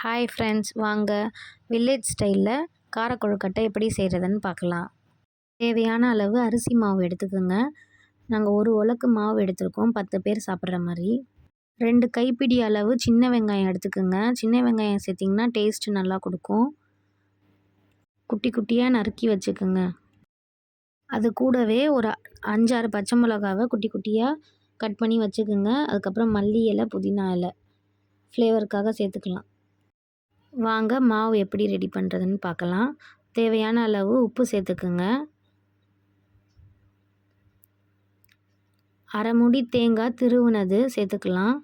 Hi friends வாங்க. Village ஸ்டைலில் காரக்கொழுக்கட்டை எப்படி செய்கிறதுன்னு பார்க்கலாம். தேவையான அளவு அரிசி மாவு எடுத்துக்கோங்க. நாங்கள் ஒரு உலக்கு மாவு எடுத்துருக்கோம். பத்து பேர் சாப்பிட்ற மாதிரி. ரெண்டு கைப்பிடி அளவு சின்ன வெங்காயம் எடுத்துக்கோங்க. சின்ன வெங்காயம் சேர்த்திங்கன்னா டேஸ்ட்டு நல்லா கொடுக்கும். குட்டி குட்டியாக நறுக்கி வச்சுக்கோங்க. அது கூடவே ஒரு அஞ்சாறு பச்சை மிளகாவை குட்டி குட்டியாக கட் பண்ணி வச்சுக்கோங்க. அதுக்கப்புறம் மல்லி இலை புதினா இலை. ஃப்ளேவருக்காக சேர்த்துக்கலாம். வாங்க மாவு எப்படி ரெடி பண்ணுறதுன்னு பார்க்கலாம். தேவையான அளவு உப்பு சேர்த்துக்குங்க. அரைமுடி தேங்காய் திருவுனது சேர்த்துக்கலாம்.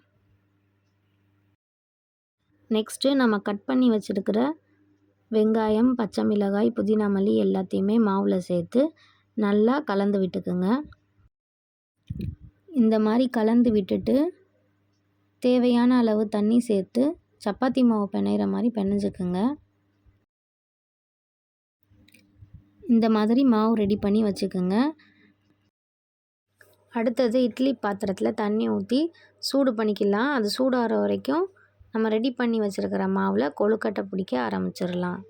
நெக்ஸ்ட்டு நம்ம கட் பண்ணி வச்சுருக்கிற வெங்காயம் பச்சை மிளகாய் புதினா மல்லி எல்லாத்தையுமே மாவில் சேர்த்து நல்லா கலந்து விட்டுக்குங்க. இந்த மாதிரி கலந்து விட்டுட்டு தேவையான அளவு தண்ணி சேர்த்து சப்பாத்தி மாவு பிணையிற மாதிரி பிணைஞ்சுக்குங்க இந்த மாதிரி மாவு ரெடி பண்ணி வச்சுக்கோங்க. அடுத்தது இட்லி பாத்திரத்தில் தண்ணி ஊற்றி சூடு பண்ணிக்கலாம். அது சூடாகிற வரைக்கும் நம்ம ரெடி பண்ணி வச்சுருக்கிற மாவில் கொழுக்கட்டை பிடிக்க ஆரம்பிச்சிடலாம்.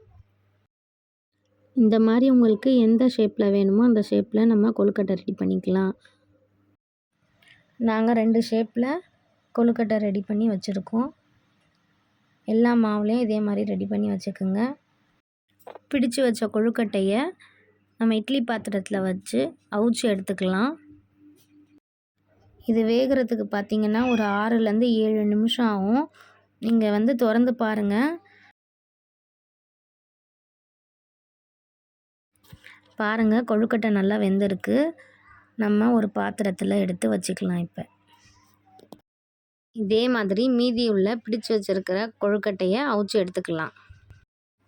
இந்த மாதிரி உங்களுக்கு எந்த ஷேப்பில் வேணுமோ அந்த ஷேப்பில் நம்ம கொழுக்கட்டை ரெடி பண்ணிக்கலாம். நாங்கள் ரெண்டு ஷேப்பில் கொழுக்கட்டை ரெடி பண்ணி வச்சுருக்கோம். எல்லா மாவுலேயும் இதே மாதிரி ரெடி பண்ணி வச்சுக்கோங்க. பிடிச்சு வச்ச கொழுக்கட்டையை நம்ம இட்லி பாத்திரத்தில் வச்சு அவிச்சு எடுத்துக்கலாம். இது வேகிறதுக்கு பார்த்திங்கன்னா ஒரு ஆறுலேருந்து ஏழு நிமிஷம் ஆகும். நீங்கள் வந்து திறந்து பாருங்கள் பாருங்கள் கொழுக்கட்டை நல்லா வெந்திருக்கு. நம்ம ஒரு பாத்திரத்தில் எடுத்து வச்சுக்கலாம் இப்போ. இதே மாதிரி மீதி உள்ள பிடிச்சி வச்சுருக்கிற கொழுக்கட்டையை அவிச்சு எடுத்துக்கலாம்.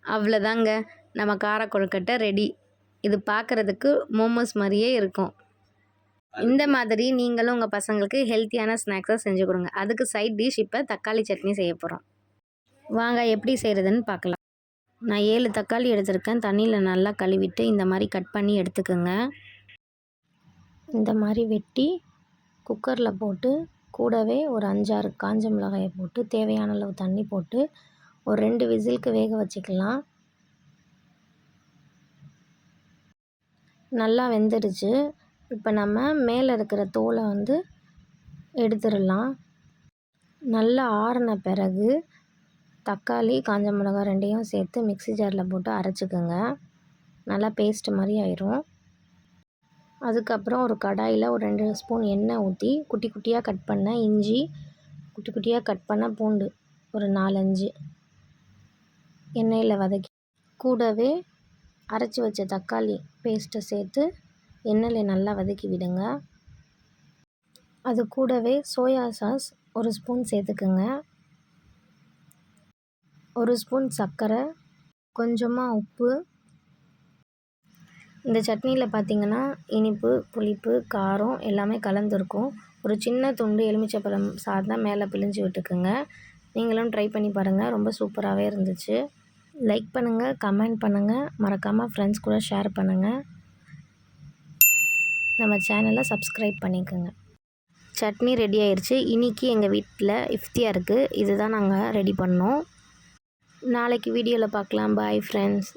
அவ்வளோதாங்க நம்ம கார கொழுக்கட்டை ரெடி இது பார்க்குறதுக்கு மோமோஸ் மாதிரியே இருக்கும். இந்த மாதிரி நீங்களும் உங்கள் பசங்களுக்கு ஹெல்த்தியான ஸ்நாக்ஸாக செஞ்சு கொடுங்க. அதுக்கு சைட் டிஷ் இப்போ தக்காளி சட்னி செய்ய போகிறோம் வாங்க எப்படி செய்கிறதுன்னு பார்க்கலாம் நான் ஏழு தக்காளி எடுத்திருக்கேன். தண்ணியில் நல்லா கழுவிட்டு இந்த மாதிரி கட் பண்ணி எடுத்துக்கோங்க. இந்த மாதிரி வெட்டி குக்கரில் போட்டு கூடவே ஒரு அஞ்சாறு காஞ்ச மிளகாயை போட்டு தேவையான அளவு தண்ணி போட்டு ஒரு ரெண்டு விசிலுக்கு வேக வச்சுக்கலாம். நல்லா வெந்துடுச்சு. இப்போ நம்ம மேலே இருக்கிற தோலை வந்து எடுத்துடலாம். நல்லா ஆறின பிறகு தக்காளி காஞ்ச மிளகாய் ரெண்டையும் சேர்த்து மிக்ஸி ஜாரில் போட்டு அரைச்சிக்கோங்க. நல்லா பேஸ்ட் மாதிரி ஆயிரும். அதுக்கப்புறம் ஒரு கடாயில் ஒரு ரெண்டு ஸ்பூன் எண்ணெய் ஊற்றி குட்டி குட்டியாக கட் பண்ண இஞ்சி குட்டி குட்டியாக கட் பண்ண பூண்டு ஒரு நாலஞ்சு. எண்ணெயில் வதக்கி கூடவே அரைச்சி வச்ச தக்காளி பேஸ்ட்டை சேர்த்து எண்ணெயில் நல்லா வதக்கி விடுங்க. அது கூடவே சோயா சாஸ் ஒரு ஸ்பூன் சேர்த்துக்குங்க. ஒரு ஸ்பூன் சர்க்கரை கொஞ்சமாக உப்பு இந்த சட்னியில் பார்த்திங்கன்னா இனிப்பு புளிப்பு காரம் எல்லாமே கலந்துருக்கும். ஒரு சின்ன துண்டு எலுமிச்சைப்பழம் சாதம் மேலே பிழிஞ்சு விட்டுக்குங்க. நீங்களும் ட்ரை பண்ணி பாருங்கள் ரொம்ப சூப்பராகவே இருந்துச்சு. லைக் பண்ணுங்கள் கமெண்ட் பண்ணுங்கள் மறக்காமல் ஃப்ரெண்ட்ஸ் கூட ஷேர் பண்ணுங்கள் நம்ம சேனலை சப்ஸ்கிரைப் பண்ணிக்கோங்க. சட்னி ரெடி ஆயிடுச்சு இன்றைக்கி எங்கள் வீட்டில் இஃப்தியாக இருக்குது இதுதான் நாங்கள் ரெடி பண்ணோம். நாளைக்கு வீடியோவில் பார்க்கலாம். Bye friends